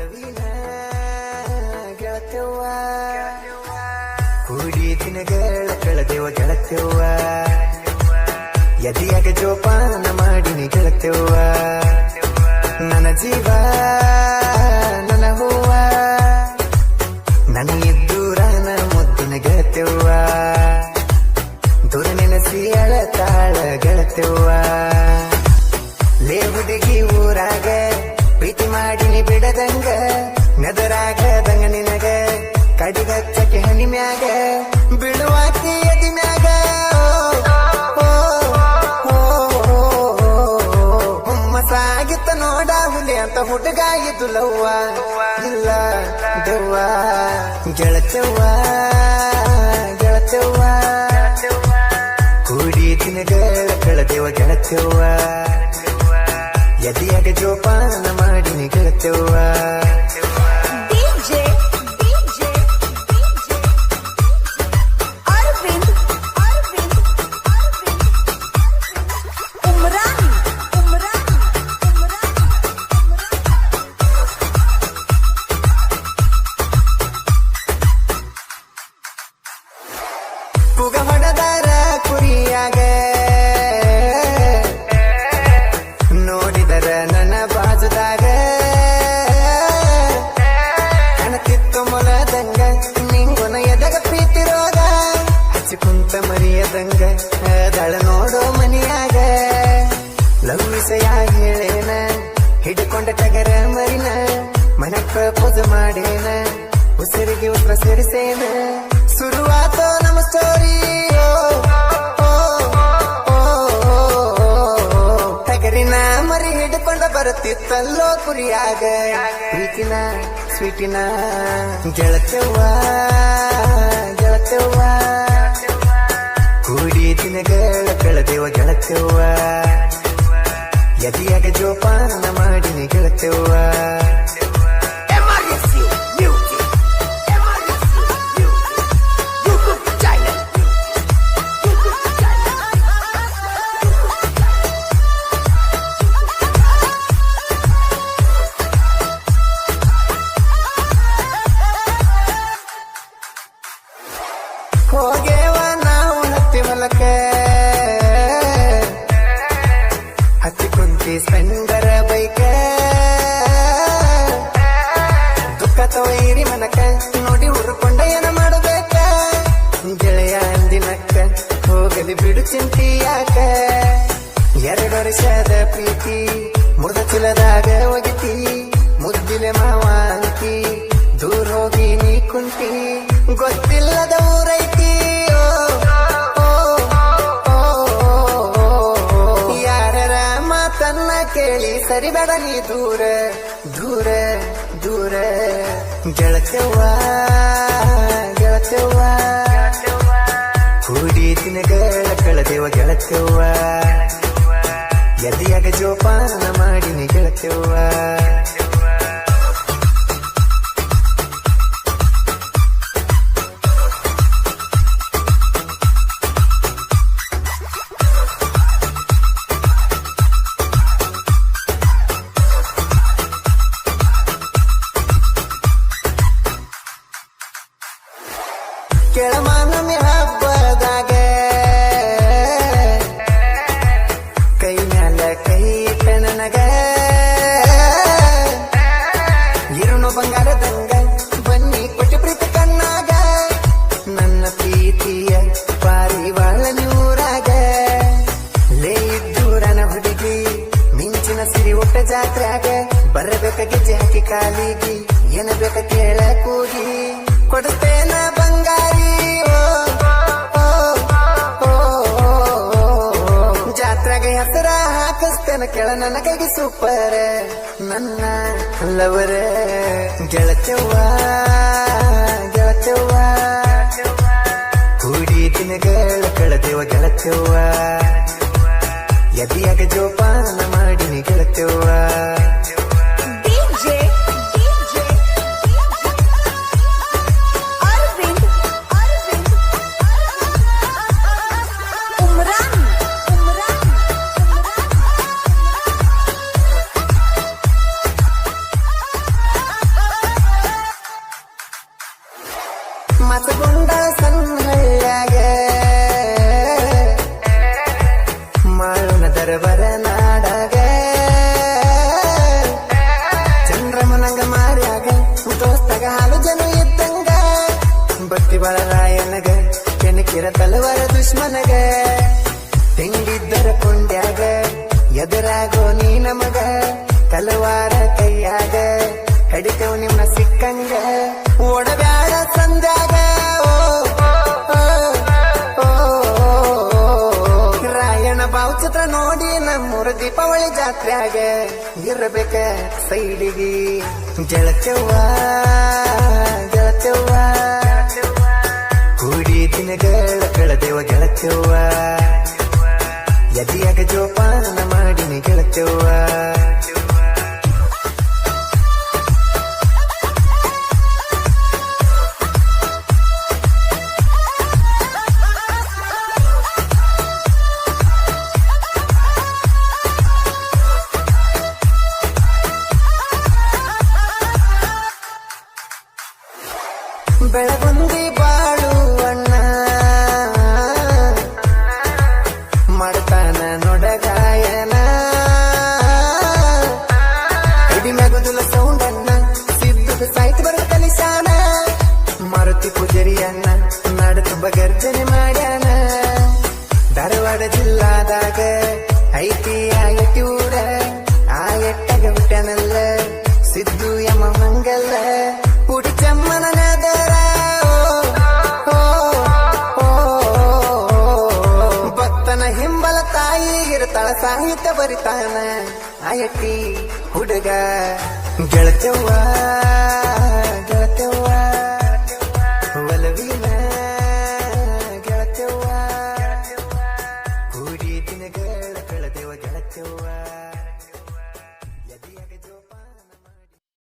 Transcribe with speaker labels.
Speaker 1: ಒಲವಿನ ಗೆಳತ್ಯವ್ವ. ಕೂಡಿ ದಿನಗಳ ಕಳೆದೆವ ನನ್ನ ಜೀವ, ನನ್ನ ಹೂವ. ನನಗಿದ್ದೂರನ ಮುದ್ದಿನ ಗೆಳತ್ಯವ್ವ. ದೂರ ನೆನೆಸಿ ಅಳತಾಳ, ಗೆಳತ್ಯವ್ವ. ಲೇ ಹುಡುಗಿ ಊರಾಗ ಮಾಡಿನಿ ಬಿಡದಂಗ ನದರಾಗದಂಗ ನಿನಗ. ಕಡಿಗಚ್ಚಕ್ಕೆ ಹನಿ ಮ್ಯಾಗ, ಬಿಡುವಾಕಿ ಎದಿ ಮ್ಯಾಗ. ಹುಮ್ಮಸಾಗಿತ್ತ ನೋಡ, ಹುಲಿ ಅಂತ ಹುಡುಗಾಯಿತು ಲವ್ವ. ಇಲ್ಲ, ದೆವ್ವ, ಗೆಳಚವ್ವ ಗೆಳಚವ್ವ. ಕೂಡಿ ದಿನಗಳ ಕಳೆದೆವ ಗೆಳತವ್ವ ಎದೆಯಾಗ ಜೋಪಾನ ಮಾಡಿ ಗೆಳತವ್ವ ಉತ್ತರ ಸೇರಿಸೇನ ಶುರುವಾತೋ ನಮ್ಮ ಸ್ಟೋರಿ ಟಗರಿನ ಮರಿ ಹಿಡ್ಕೊಂಡ ಬರುತ್ತಿತ್ತಲ್ಲೋ ಕುರಿಯಾಗ. ಪ್ರೀತಿನ, ಸ್ವೀಟಿನ ಗೆಳತವ್ವ ಗೆಳತವ್ವ ಕೂಡಿ ದಿನಗಳ ಕಳೆದೇವ ಗೆಳತವ್ವ ಯದಿಯಾಗ ಜೋಪಾನ ಮಾಡಿನಿ ಗೆಳತವ್ವ ಕುಂತಿ ಸ್ಪೆಂಡರ ಬೈಕ. ದುಃಖ ತೊಯ್ರಿ ಮನಕ, ನೋಡಿ ಹುರ್ಕೊಂಡ ಏನ ಮಾಡಬೇಕ? ಗೆಳೆಯ ಅಂದಿನಕ್ಕ, ಹೋಗಲಿ ಬಿಡು ಚಿಂತಿ ಯಾಕ? ಎರಡು ವರ್ಷದ ಪ್ರೀತಿ, ಮುರ್ದ ಚಿಲದಾಗ ಒಗಿತಿ, ಮುದ್ದಿಲೆ ಮಾವ ಅಂತಿ ದೂರ ಹೋಗಿ ನೀ ಕುಂತಿ ಸರಿಬೇಡ ನೀ ದೂರ ದೂರ ದೂರ. ಗೆಳತವ್ವ ಗೆಳತವ್ವ ಕೂಡಿ ದಿನಗಳ ಕಳದೇವ ಗೆಳತವ್ವ ಎದೆಯಾಗ ಜೋಪಾನ ಮಾಡಿನಿ ಗೆಳತವ್ವ ಕೆಳಮಾನಮಿ ಹಬ್ಬದಾಗ ಕೈ ಮ್ಯಾಲ ಕೈ ನನಗ. ಇರುಣು ಬಂಗಾರದಂಗ ಬನ್ನಿ ಕೊಟ್ಟಿ ಪ್ರೀತಿ ಕಣ್ಣಾಗ. ನನ್ನ ಪ್ರೀತಿಯ ಪಾರಿವಾಳ ನೂರಾಗ. ಲೇ ಇದ್ದೂರನ ಹುಡುಗಿ, ಮಿಂಚಿನ ಸಿರಿ ಒಟ್ಟ ಜಾತ್ರ್ಯಾಗ. ಬರಬೇಕ ಗೆಜ್ಜೆ ಹಾಕಿ ಕಾಲಿಗಿ, ಏನ ಬೇಕ ಕೇಳ ಹಾಕಿಸ್ತೇನ ಕೆಳ ನನ್ನ ಕೈಗೆ ಸೂಪರ್ ನನ್ನ ಲವರ ಗೆಳತವ್ವ ಗೆಳತವ್ವ ಕೂಡಿ ದಿನಗಳ ಕಳೆದೆವ ಗೆಳತವ್ವ ಎದಿಯಾಗ ಜೋಪಾನ ಮಾಡಿನಿ ಗೆಳತವ್ವ ಕೆಣಕಿರ ತಲವಾರ ದುಶ್ಮನಗ, ತೆಂಗಿದ್ದರ ಕೊಂಡ್ಯಾಗ, ಎದುರಾಗೋ ನೀ ನಮಗ, ತಲವಾರ ಕೈಯಾಗ, ಕಡಿತೇವ್ ನಿಮ್ಮ ಸಿಕ್ಕಂಗ. ಓಡಬ್ಯಾಡ ಓ. ರಾಯಣ ಭಾವಚಿತ್ರ ನೋಡಿ ನಮ್ಮೂರ ದೀಪಾವಳಿ ಜಾತ್ರ್ಯಾಗ ಇರಬೇಕ ಸೈಡಿಗೆ. ಜಳಚವ್ವ ಗೆಳತೆವ್ವ ಕೂಡಿ ದಿನಗಳ ಕಳೆದೆವ ಗೆಳತೆವ್ವ ಎದಿಯಾಗ ಜೋಪಾನ ಪೂಜರಿಯನ್ನ ನಾಡು ತುಂಬ ಗರ್ಜನೆ ಮಾಡ್ಯಾನ. ಧಾರವಾಡ ಜಿಲ್ಲಾದಾಗ ಐತಿ ಆ ಎಟ್ಟಿ ಊರ. ಆ ಬಿಟ್ಟನಲ್ಲ ಸಿದ್ದು ಯಮ ಮಂಗಲ್ಲ. ಪುಡಿ ಚಮ್ಮನ ಓ, ಭಕ್ತನ ಹಿಂಬಲ ತಾಯಿ ಇರ್ತಾಳ ಸಾಹಿತ್ಯ ಬರಿತಾನ. ಆ ಎಟ್ಟಿ ಹುಡುಗ ಗೆಳತೆವ್ವ